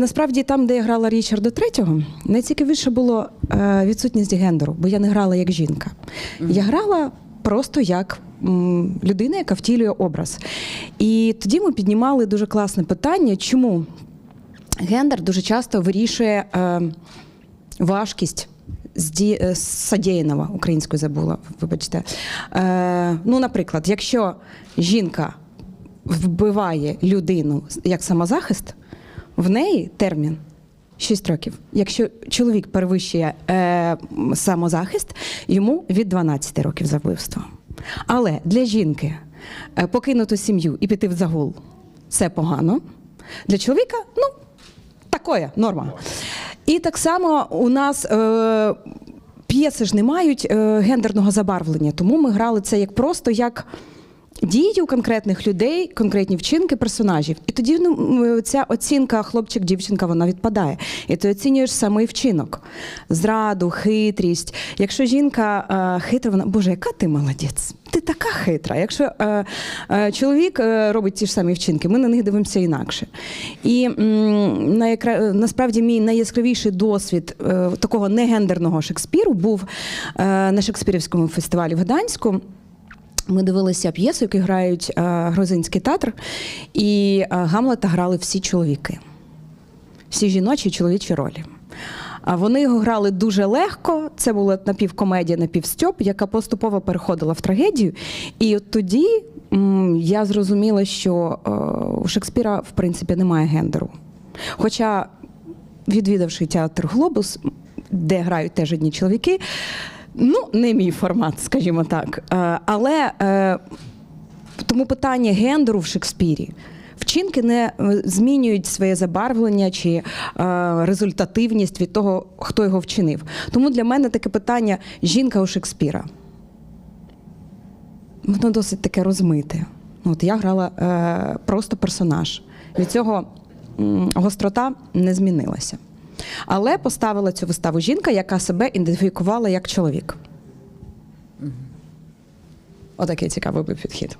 Насправді, там, де я грала Річарда III, найцікавіше було е, відсутність гендеру, бо я не грала як жінка. Я грала просто як людина, яка втілює образ. І тоді ми піднімали дуже класне питання, чому гендер дуже часто вирішує е, важкість. зді- е, Содєєного, українською забула, вибачте. Е, ну, наприклад, якщо жінка вбиває людину як самозахист, в неї термін 6 років. Якщо чоловік перевищує е, самозахист, йому від 12 років за вбивство. Але для жінки е, покинути сім'ю і піти в загул це погано. Для чоловіка, ну, такое, норма. І так само у нас. Е, П'єси ж не мають е, гендерного забарвлення, тому ми грали це як просто як дію конкретних людей, конкретні вчинки персонажів. І тоді ну, ця оцінка хлопчик-дівчинка вона відпадає. І ти оцінюєш самий вчинок, зраду, хитрість. Якщо жінка е, хитра, вона Боже, яка ти молодець? Ти така хитра. Якщо е, е, чоловік е, робить ті ж самі вчинки, ми на них дивимося інакше. І м, найякра- насправді мій найяскравіший досвід е, такого негендерного Шекспіру був е, на Шекспірівському фестивалі в Гданську. Ми дивилися п'єсу, яку грають е, грузинський театр, і е, Гамлета грали всі чоловіки, всі жіночі і чоловічі ролі. А вони його грали дуже легко. Це була напівкомедія, напівстьоп, яка поступово переходила в трагедію. І от тоді я зрозуміла, що е, у Шекспіра, в принципі, немає гендеру. Хоча, відвідавши театр Глобус, де грають теж одні чоловіки, ну, не мій формат, скажімо так. Е, Але е, тому питання гендеру в Шекспірі. Вчинки не е, змінюють своє забарвлення чи е, результативність від того, хто його вчинив. Тому для мене таке питання жінка у Шекспіра. Воно досить таке розмите. Ну, От я грала е, просто персонаж. Від цього гострота не змінилася. Але поставила цю виставу жінка, яка себе ідентифікувала як чоловік. Отакий цікавий був підхід.